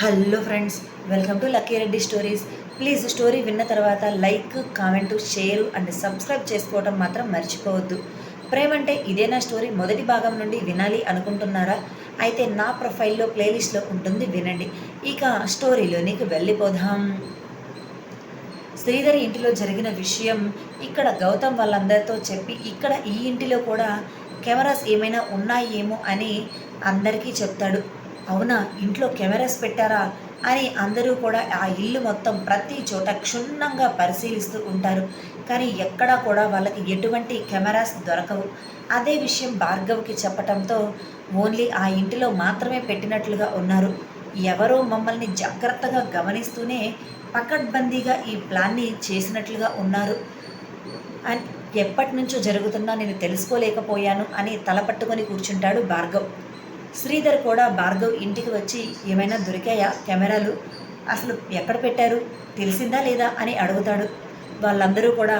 Hello friends welcome to Lucky Reddy stories. Please story విన్న తర్వాత like comment share and subscribe చేసుకోవడం మాత్రం మర్చిపోవద్దు. ప్రేమ అంటే ఇదేనా స్టోరీ? మొదటి భాగం నుండి వినాలి అనుకుంటున్నారా? అయితే నా ప్రొఫైల్లో ప్లేలిస్ట్లో ఉంటుంది వినండి. ఇక స్టోరీలోనికి వెళ్ళిపోదాం. శ్రీధర్ ఇంటిలో జరిగిన విషయం ఇక్కడ గౌతమ్ వాళ్ళందరితో చెప్పి ఇక్కడ ఈ ఇంటిలో కూడా కెమెరాస్ ఏమైనా ఉన్నాయేమో అని అందరికీ చెప్తాడు. అవునా? ఇంట్లో కెమెరాస్ పెట్టారా? అని అందరూ కూడా ఆ ఇల్లు మొత్తం ప్రతి చోట క్షుణ్ణంగా పరిశీలిస్తూ ఉంటారు. కానీ ఎక్కడా కూడా వాళ్ళకి ఎటువంటి కెమెరాస్ దొరకవు. అదే విషయం భార్గవ్కి చెప్పటంతో ఓన్లీ ఆ ఇంటిలో మాత్రమే పెట్టినట్లుగా ఉన్నారు. ఎవరో మమ్మల్ని జాగ్రత్తగా గమనిస్తూనే పకడ్బందీగా ఈ ప్లాన్ని చేసినట్లుగా ఉన్నారు. అని ఎప్పటి నుంచో జరుగుతున్నా నేను తెలుసుకోలేకపోయాను అని తలపట్టుకొని కూర్చుంటాడు భార్గవ్. శ్రీధర్ కూడా భార్గవ్ ఇంటికి వచ్చి ఏమైనా దొరికాయా? కెమెరాలు? అసలు ఎక్కడ పెట్టారు? తెలిసిందా లేదా అని అడుగుతాడు. వాళ్ళందరూ కూడా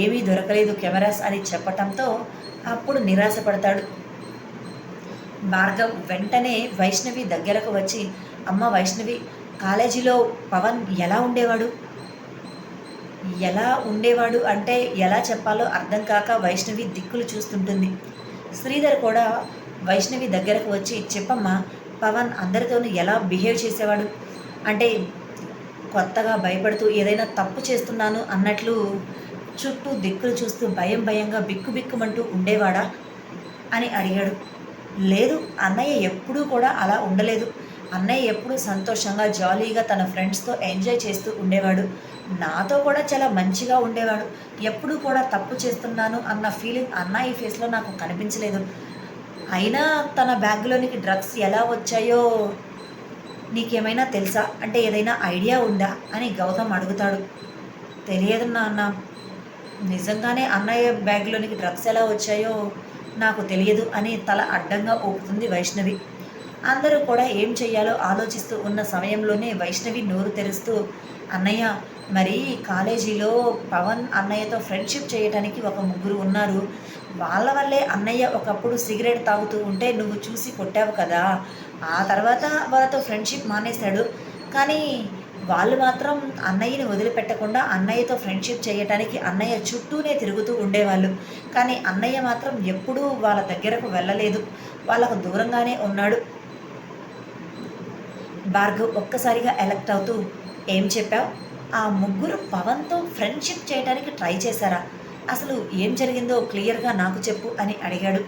ఏమీ దొరకలేదు కెమెరాస్ అని చెప్పటంతో అప్పుడు నిరాశపడతాడు. భార్గవ్ వెంటనే వైష్ణవి దగ్గరకు వచ్చి అమ్మ వైష్ణవి కాలేజీలో పవన్ ఎలా ఉండేవాడు? ఎలా ఉండేవాడు అంటే ఎలా చెప్పాలో అర్థం కాక వైష్ణవి దిక్కులు చూస్తుంటుంది. శ్రీధర్ కూడా వైష్ణవి దగ్గరకు వచ్చి చెప్పమ్మా పవన్ అందరితోనూ ఎలా బిహేవ్ చేసేవాడు? అంటే కొత్తగా భయపడుతూ ఏదైనా తప్పు చేస్తున్నాను అన్నట్లు చుట్టూ దిక్కులు చూస్తూ భయం భయంగా బిక్కు బిక్కుమంటూ ఉండేవాడా? అని అడిగాడు. లేదు అన్నయ్య ఎప్పుడూ కూడా అలా ఉండలేదు. అన్నయ్య ఎప్పుడూ సంతోషంగా జాలీగా తన ఫ్రెండ్స్తో ఎంజాయ్ చేస్తూ ఉండేవాడు. నాతో కూడా చాలా మంచిగా ఉండేవాడు. ఎప్పుడూ కూడా తప్పు చేస్తున్నాను అన్న ఫీలింగ్ అన్నయ్య ఫేస్లో నాకు కనిపించలేదు. అయినా తన బ్యాగ్లోనికి డ్రగ్స్ ఎలా వచ్చాయో నీకేమైనా తెలుసా? అంటే ఏదైనా ఐడియా ఉందా? అని గౌతమ్ అడుగుతాడు. తెలియదు నాన్న. నిజంగానే అన్నయ్య బ్యాగ్లోనికి డ్రగ్స్ ఎలా వచ్చాయో నాకు తెలియదు అని తల అడ్డంగా ఊపుతుంది వైష్ణవి. అందరూ కూడా ఏం చేయాలో ఆలోచిస్తూ ఉన్న సమయంలోనే వైష్ణవి నోరు తెరుస్తూ అన్నయ్య మరి కాలేజీలో పవన్ అన్నయ్యతో ఫ్రెండ్షిప్ చేయటానికి ఒక ముగ్గురు ఉన్నారు. వాళ్ళ వల్లే అన్నయ్య ఒకప్పుడు సిగరెట్ తాగుతూ ఉంటే నువ్వు చూసి కొట్టావు కదా. ఆ తర్వాత వాళ్ళతో ఫ్రెండ్షిప్ మానేశాడు. కానీ వాళ్ళు మాత్రం అన్నయ్యని వదిలిపెట్టకుండా అన్నయ్యతో ఫ్రెండ్షిప్ చేయటానికి అన్నయ్య చుట్టూనే తిరుగుతూ ఉండేవాళ్ళు. కానీ అన్నయ్య మాత్రం ఎప్పుడూ వాళ్ళ దగ్గరకు వెళ్ళలేదు. వాళ్ళకు దూరంగానే ఉన్నాడు. భార్గవ్ ఒక్కసారిగా ఎలక్ట్ అవుతూ ఏం చెప్పావు? ఆ ముగ్గురు పవన్తో ఫ్రెండ్షిప్ చేయడానికి ట్రై చేశారా? అసలు ఏం జరిగిందో క్లియర్గా నాకు చెప్పు అని అడిగాడు.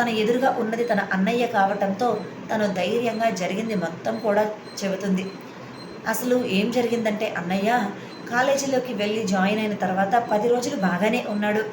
తన ఎదురుగా ఉన్నది తన అన్నయ్య కావటంతో తను ధైర్యంగా జరిగింది మొత్తం కూడా చెబుతుంది. అసలు ఏం జరిగిందంటే అన్నయ్య కాలేజీలోకి వెళ్ళి జాయిన్ అయిన తర్వాత పది రోజులు బాగానే ఉన్నాడు.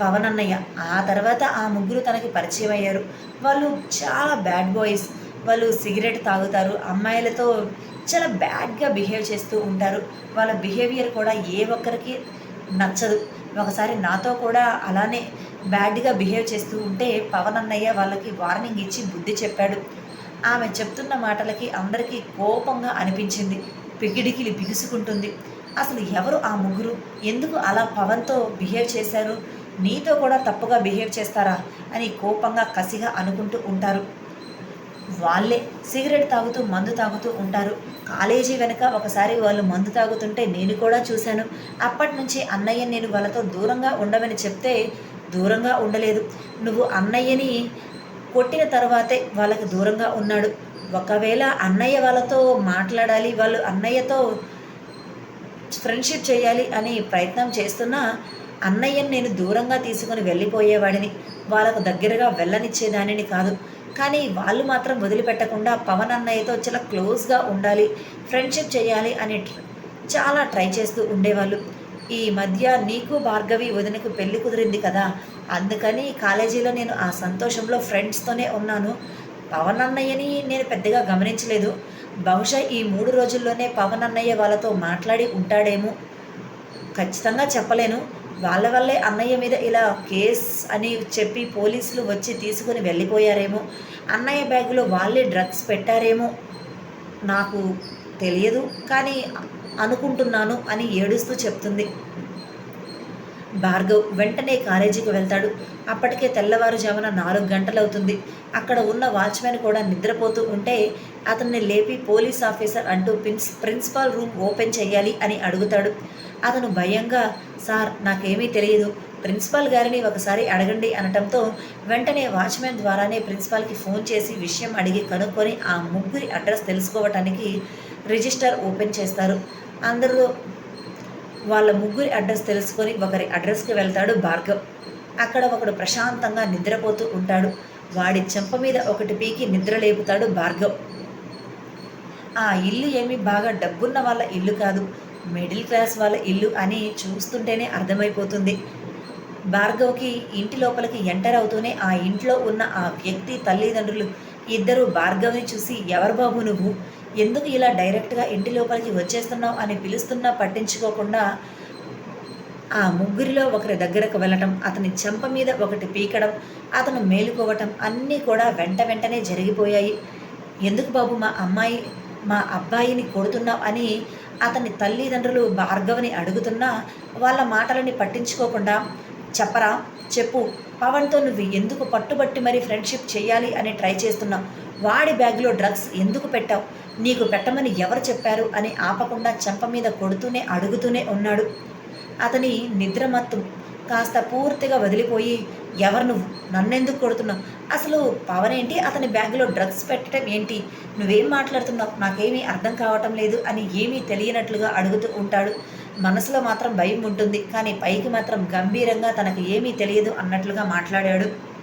పవన్ అన్నయ్య ఆ తర్వాత ఆ ముగ్గురు తనకి పరిచయం అయ్యారు. వాళ్ళు చాలా బ్యాడ్ బాయ్స్. వాళ్ళు సిగరెట్ తాగుతారు. అమ్మాయిలతో చాలా బ్యాడ్గా బిహేవ్ చేస్తూ ఉంటారు. వాళ్ళ బిహేవియర్ కూడా ఏ ఒక్కరికి నచ్చదు. ఒకసారి నాతో కూడా అలానే బ్యాడ్గా బిహేవ్ చేస్తూ ఉంటే పవన్ అన్నయ్య వాళ్ళకి వార్నింగ్ ఇచ్చి బుద్ధి చెప్పాడు. ఆమె చెప్తున్న మాటలకి అందరికీ కోపంగా అనిపించింది. పిగిడికిలి బిగుసుకుంటుంది. అసలు ఎవరు ఆ ముగ్గురు? ఎందుకు అలా పవన్తో బిహేవ్ చేశారు? నీతో కూడా తప్పుగా బిహేవ్ చేస్తారా? అని కోపంగా కసిగా అనుకుంటూ ఉంటారు. వాళ్ళే సిగరెట్ తాగుతూ మందు తాగుతూ ఉంటారు. కాలేజీ వెనక ఒకసారి వాళ్ళు మందు తాగుతుంటే నేను కూడా చూశాను. అప్పటి నుంచి అన్నయ్య నేను వాళ్ళతో దూరంగా ఉండమని చెప్తే దూరంగా ఉండలేదు. నువ్వు అన్నయ్యని కొట్టిన తర్వాతే వాళ్ళకి దూరంగా ఉన్నాడు. ఒకవేళ అన్నయ్య వాళ్ళతో మాట్లాడాలి వాళ్ళు అన్నయ్యతో ఫ్రెండ్షిప్ చేయాలి అని ప్రయత్నం చేస్తున్నా అన్నయ్యని నేను దూరంగా తీసుకుని వెళ్ళిపోయేవాడిని. వాళ్ళకు దగ్గరగా వెళ్ళనిచ్చేదానిని కాదు. కానీ వాళ్ళు మాత్రం వదిలిపెట్టకుండా పవన్ అన్నయ్యతో చాలా క్లోజ్గా ఉండాలి ఫ్రెండ్షిప్ చేయాలి అని చాలా ట్రై చేస్తూ ఉండేవాళ్ళు. ఈ మధ్య నీకు భార్గవి వదినకు పెళ్ళి కుదిరింది కదా అందుకని కాలేజీలో నేను ఆ సంతోషంలో ఫ్రెండ్స్తోనే ఉన్నాను. పవన్ అన్నయ్యని నేను పెద్దగా గమనించలేదు. బహుశా ఈ మూడు రోజుల్లోనే పవన్ అన్నయ్య వాళ్ళతో మాట్లాడి ఉంటాడేమో. ఖచ్చితంగా చెప్పలేను. వాళ్ళ వల్లే అన్నయ్య మీద ఇలా కేస్ అని చెప్పి పోలీసులు వచ్చి తీసుకుని వెళ్ళిపోయారేమో. అన్నయ్య బ్యాగులో వాళ్ళే డ్రగ్స్ పెట్టారేమో నాకు తెలియదు కానీ అనుకుంటున్నాను అని ఏడుస్తూ చెప్తుంది. భార్గవ్ వెంటనే కాలేజీకి వెళ్తాడు. అప్పటికే తెల్లవారుజామున నాలుగు గంటలవుతుంది. అక్కడ ఉన్న వాచ్మెన్ కూడా నిద్రపోతూ ఉంటే అతన్ని లేపి పోలీస్ ఆఫీసర్ అంటూ ప్రిన్స్ ప్రిన్సిపాల్ రూమ్ ఓపెన్ చేయాలి అని అడుగుతాడు. అతను భయంగా సార్ నాకేమీ తెలియదు. ప్రిన్సిపాల్ గారిని ఒకసారి అడగండి అనటంతో వెంటనే వాచ్మెన్ ద్వారానే ప్రిన్సిపాల్కి ఫోన్ చేసి విషయం అడిగి కనుక్కొని ఆ ముగ్గురి అడ్రస్ తెలుసుకోవటానికి రిజిస్టర్ ఓపెన్ చేస్తారు. అందరూ వాళ్ళ ముగ్గురి అడ్రస్ తెలుసుకొని ఒకరి అడ్రస్కి వెళ్తాడు భార్గవ్. అక్కడ ఒకడు ప్రశాంతంగా నిద్రపోతూ ఉంటాడు. వాడి చెంప మీద ఒకటి పీకి నిద్ర లేపుతాడు భార్గవ్. ఆ ఇల్లు ఏమి బాగా డబ్బున్న వాళ్ళ ఇల్లు కాదు. మిడిల్ క్లాస్ వాళ్ళ ఇల్లు అని చూస్తుంటేనే అర్థమైపోతుంది. భార్గవ్కి ఇంటి లోపలికి ఎంటర్ అవుతూనే ఆ ఇంట్లో ఉన్న ఆ వ్యక్తి తల్లిదండ్రులు ఇద్దరు భార్గవ్ని చూసి ఎవరు బాబు నువ్వు? ఎందుకు ఇలా డైరెక్ట్గా ఇంటి లోపలికి వచ్చేస్తున్నావు? అని పిలుస్తున్నా పట్టించుకోకుండా ఆ ముగ్గురిలో ఒకరి దగ్గరకు వెళ్ళటం అతని చెంప మీద ఒకటి పీకడం అతను మేలుకోవటం అన్నీ కూడా వెంట వెంటనే జరిగిపోయాయి. ఎందుకు బాబు మా అమ్మాయి మా అబ్బాయిని కొడుతున్నావు? అని అతని తల్లిదండ్రులు భార్గవని అడుగుతున్నా వాళ్ళ మాటలని పట్టించుకోకుండా చెప్పరా చెప్పు. పవన్తో నువ్వు ఎందుకు పట్టుబట్టి మరి ఫ్రెండ్షిప్ చేయాలి అని ట్రై చేస్తున్నావు వాడి బ్యాగ్లో డ్రగ్స్ ఎందుకు పెట్టావు? నీకు పెట్టమని ఎవరు చెప్పారు? అని ఆపకుండా చెంప మీద కొడుతూనే అడుగుతూనే ఉన్నాడు. అతని నిద్రమత్తు కాస్త పూర్తిగా వదిలిపోయి ఎవరు నువ్వు? నన్నెందుకు కొడుతున్నావు? అసలు పవన్ ఏంటి? అతని బ్యాగ్లో డ్రగ్స్ పెట్టడం ఏంటి? నువ్వేం మాట్లాడుతున్నావు? నాకేమీ అర్థం కావటం లేదు అని ఏమీ తెలియనట్లుగా అడుగుతూ ఉంటాడు. మనసులో మాత్రం భయం ఉంటుంది. కానీ పైకి మాత్రం గంభీరంగా తనకు ఏమీ తెలియదు అన్నట్లుగా మాట్లాడాడు.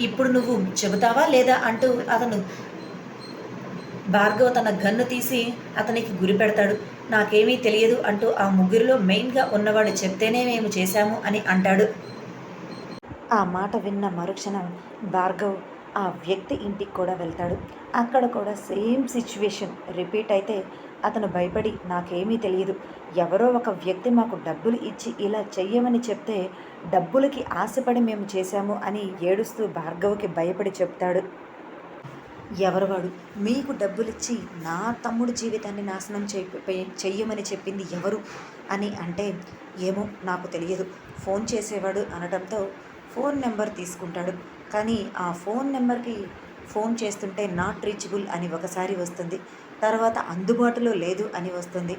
ఇప్పుడు నువ్వు చెబుతావా లేదా అంటూ అతను భార్గవ్ తన గన్ను తీసి అతనికి గురి పెడతాడు. నాకేమీ తెలియదు అంటూ ఆ ముగ్గురిలో మెయిన్గా ఉన్నవాడు చెప్తేనే మేము చేశాము అని అంటాడు. ఆ మాట విన్న మరుక్షణం భార్గవ్ ఆ వ్యక్తి ఇంటికి కూడా వెళ్తాడు. అక్కడ కూడా సేమ్ సిచ్యువేషన్. రిపీట్ అయితే అతను భయపడి నాకేమీ తెలియదు. ఎవరో ఒక వ్యక్తి మాకు డబ్బులు ఇచ్చి ఇలా చెయ్యమని చెప్తే డబ్బులకి ఆశపడి మేము చేశాము అని ఏడుస్తూ భార్గవ్కి భయపడి చెప్తాడు. ఎవరు వాడు? మీకు డబ్బులిచ్చి నా తమ్ముడు జీవితాన్ని నాశనం చెయ్యమని చెప్పింది ఎవరు? అని అంటే ఏమో నాకు తెలియదు. ఫోన్ చేసేవాడు అనడంతో ఫోన్ నెంబర్ తీసుకుంటాడు. కానీ ఆ ఫోన్ నెంబర్కి ఫోన్ చేస్తుంటే నాట్ రీచబుల్ అని ఒకసారి వస్తుంది. తర్వాత అందుబాటులో లేదు అని వస్తుంది.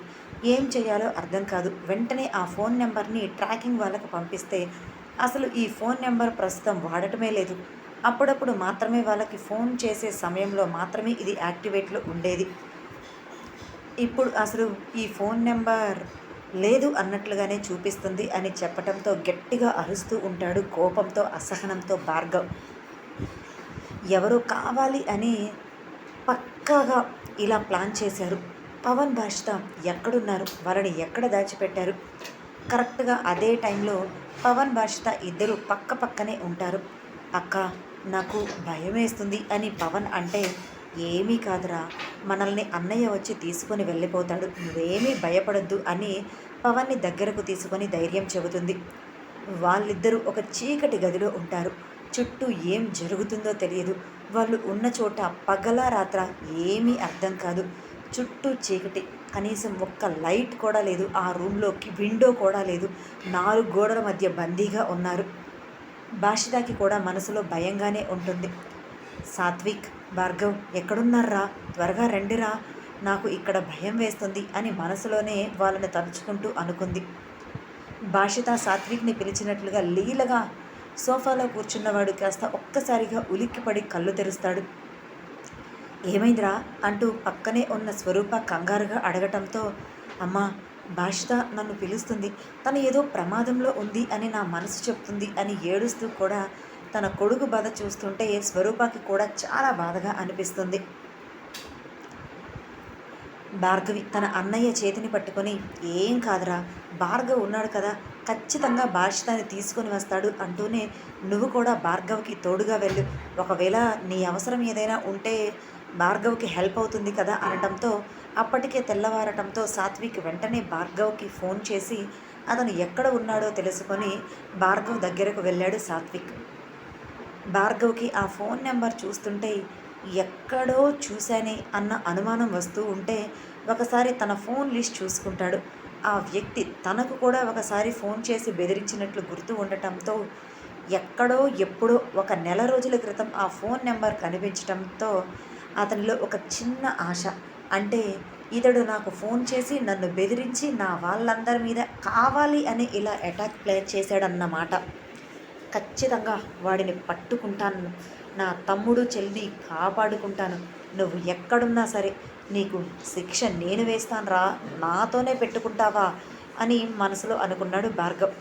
ఏం చేయాలో అర్థం కాదు. వెంటనే ఆ ఫోన్ నెంబర్ని ట్రాకింగ్ వాళ్ళకు పంపిస్తే అసలు ఈ ఫోన్ నెంబర్ ప్రస్తుతం వాడటమే లేదు. అప్పుడప్పుడు మాత్రమే వాళ్ళకి ఫోన్ చేసే సమయంలో మాత్రమే ఇది యాక్టివేట్లో ఉండేది. ఇప్పుడు అసలు ఈ ఫోన్ నెంబర్ లేదు అన్నట్లుగానే చూపిస్తుంది అని చెప్పటంతో గట్టిగా అరుస్తూ ఉంటాడు కోపంతో అసహనంతో భార్గవ్. ఎవరో కావాలి అని పక్కాగా ఇలా ప్లాన్ చేశారు. పవన్ భాషిత ఎక్కడున్నారు? వాళ్ళని ఎక్కడ దాచిపెట్టారు? కరెక్ట్గా అదే టైంలో పవన్ భాషిత ఇద్దరు పక్క పక్కనే ఉంటారు. అక్క నాకు భయం వేస్తుంది అని పవన్ అంటే ఏమీ కాదురా. మనల్ని అన్నయ్య వచ్చి తీసుకొని వెళ్ళిపోతాడు. నువ్వేమీ భయపడొద్దు అని పవన్ని దగ్గరకు తీసుకొని ధైర్యం చెబుతుంది. వాళ్ళిద్దరూ ఒక చీకటి గదిలో ఉంటారు. చుట్టూ ఏం జరుగుతుందో తెలియదు. వాళ్ళు ఉన్న చోట పగల రాత్ర ఏమీ అర్థం కాదు. చుట్టూ చీకటి. కనీసం ఒక్క లైట్ కూడా లేదు. ఆ రూమ్లోకి విండో కూడా లేదు. నాలుగు గోడల మధ్య బందీగా ఉన్నారు. భాషితాకి కూడా మనసులో భయంగానే ఉంటుంది. సాత్విక్ భార్గవ్ ఎక్కడున్నారా? త్వరగా రండిరా. నాకు ఇక్కడ భయం వేస్తుంది అని మనసులోనే వాళ్ళని తలుచుకుంటూ అనుకుంది. భాషిత సాత్విక్ని పిలిచినట్లుగా లీలగా సోఫాలో కూర్చున్నవాడు కాస్త ఒక్కసారిగా ఉలిక్కిపడి కళ్ళు తెరుస్తాడు. ఏమైందిరా? అంటూ పక్కనే ఉన్న స్వరూప కంగారుగా అడగటంతో అమ్మా భాషిత నన్ను పిలుస్తుంది. తను ఏదో ప్రమాదంలో ఉంది అని నా మనసు చెప్తుంది అని ఏడుస్తూ కూడా తన కొడుకు బాధ చూస్తుంటే స్వరూపకి కూడా చాలా బాధగా అనిపిస్తుంది. భార్గవి తన అన్నయ్య చేతిని పట్టుకొని ఏం కాదురా భార్గవ్ ఉన్నాడు కదా ఖచ్చితంగా భాషితాన్ని తీసుకొని వస్తాడు అంటూనే నువ్వు కూడా భార్గవ్కి తోడుగా వెళ్ళు. ఒకవేళ నీ అవసరం ఏదైనా ఉంటే భార్గవ్కి హెల్ప్ అవుతుంది కదా అనడంతో అప్పటికే తెల్లవారటంతో సాత్విక్ వెంటనే భార్గవ్కి ఫోన్ చేసి అతను ఎక్కడ ఉన్నాడో తెలుసుకొని భార్గవ్ దగ్గరకు వెళ్ళాడు సాత్విక్. భార్గవ్కి ఆ ఫోన్ నెంబర్ చూస్తుంటే ఎక్కడో చూశానే అన్న అనుమానం వస్తూ ఉంటే ఒకసారి తన ఫోన్ లిస్ట్ చూసుకుంటాడు. ఆ వ్యక్తి తనకు కూడా ఒకసారి ఫోన్ చేసి బెదిరించినట్లు గుర్తు ఉండటంతో ఎక్కడో ఎప్పుడో ఒక నెల రోజుల క్రితం ఆ ఫోన్ నెంబర్ కనిపించడంతో అతనిలో ఒక చిన్న ఆశ. అంటే ఇతడు నాకు ఫోన్ చేసి నన్ను బెదిరించి నా వాళ్ళందరి మీద కావాలి అని ఇలా అటాక్ ప్లాన్ చేశాడన్నమాట. ఖచ్చితంగా వాడిని పట్టుకుంటాను. నా తమ్ముడు చెల్లి కాపాడుకుంటాను. నువ్వు ఎక్కడున్నా సరే నీకు శిక్ష నేను వేస్తాను రా నాతోనే పెట్టుకుంటావా? అని మనసులో అనుకున్నాడు భార్గవ్.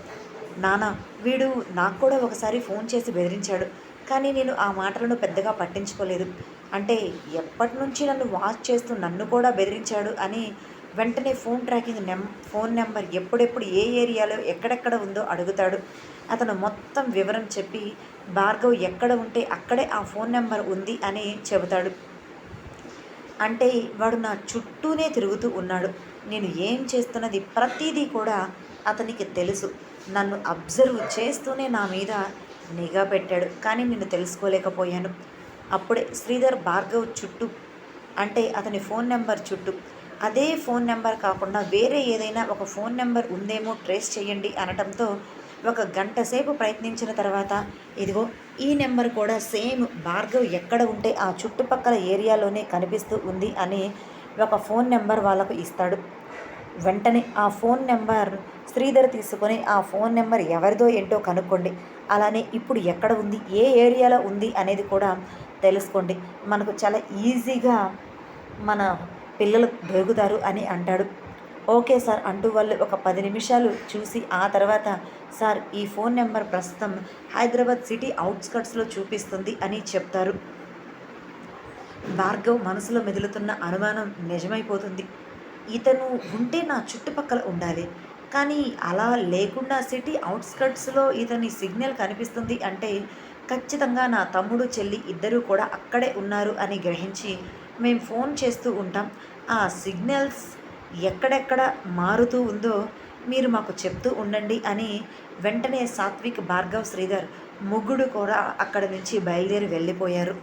నాన్న వీడు నాకు కూడా ఒకసారి ఫోన్ చేసి బెదిరించాడు. కానీ నేను ఆ మాటలను పెద్దగా పట్టించుకోలేదు. అంటే ఎప్పటి నుంచి నన్ను వాచ్ చేస్తూ నన్ను కూడా బెదిరించాడు అని వెంటనే ఫోన్ ట్రాకింగ్ నెం ఫోన్ నెంబర్ ఎప్పుడెప్పుడు ఏ ఏరియాలో ఎక్కడెక్కడ ఉందో అడుగుతాడు. అతను మొత్తం వివరం చెప్పి భార్గవ్ ఎక్కడ ఉంటే అక్కడే ఆ ఫోన్ నెంబర్ ఉంది అని చెబుతాడు. అంటే వాడు నా చుట్టూనే తిరుగుతూ ఉన్నాడు. నేను ఏం చేస్తున్నది ప్రతిదీ కూడా అతనికి తెలుసు. నన్ను అబ్జర్వ్ చేస్తూనే నా మీద నిఘా పెట్టాడు. కానీ నేను తెలుసుకోలేకపోయాను. అప్పుడే శ్రీధర్ భార్గవ్ చుట్టూ అంటే అతని ఫోన్ నెంబర్ చుట్టూ అదే ఫోన్ నెంబర్ కాకుండా వేరే ఏదైనా ఒక ఫోన్ నెంబర్ ఉందేమో ట్రేస్ చేయండి అనటంతో ఒక గంట సేపు ప్రయత్నించిన తర్వాత ఇదిగో ఈ నెంబర్ కూడా సేమ్ భార్గవ్ ఎక్కడ ఉంటే ఆ చుట్టుపక్కల ఏరియాలోనే కనిపిస్తూ ఉంది అని ఒక ఫోన్ నెంబర్ వాళ్ళకు ఇస్తాడు. వెంటనే ఆ ఫోన్ నెంబర్ శ్రీధర్ తీసుకొని ఆ ఫోన్ నెంబర్ ఎవరిదో ఏంటో కనుక్కోండి. అలానే ఇప్పుడు ఎక్కడ ఉంది ఏ ఏరియాలో ఉంది అనేది కూడా తెలుసుకోండి. మనకు చాలా ఈజీగా మన పిల్లలు దొరుకుతారు అని అంటాడు. ఓకే సార్ అంటూ వాళ్ళు ఒక పది నిమిషాలు చూసి ఆ తర్వాత సార్ ఈ ఫోన్ నెంబర్ ప్రస్తుతం హైదరాబాద్ సిటీ అవుట్స్కట్స్లో చూపిస్తుంది అని చెప్తారు. భార్గవ్ మనసులో మెదులుతున్న అనుమానం నిజమైపోతుంది. ఇతను ఉంటే నా చుట్టుపక్కల ఉండాలి కానీ అలా లేకుండా సిటీ అవుట్స్కట్స్లో ఇతని సిగ్నల్ కనిపిస్తుంది అంటే ఖచ్చితంగా నా తమ్ముడు చెల్లి ఇద్దరూ కూడా అక్కడే ఉన్నారు అని గ్రహించి మేము ఫోన్ చేస్తూ ఉంటాం. ఆ సిగ్నల్స్ ఎక్కడెక్కడ మారుతూ ఉందో మీరు మాకు చెప్తూ ఉండండి అని వెంటనే సాత్విక్ భార్గవ్ శ్రీధర్ ముగ్గుడు కూడా అక్కడి నుంచి బయలుదేరి వెళ్ళిపోయారు.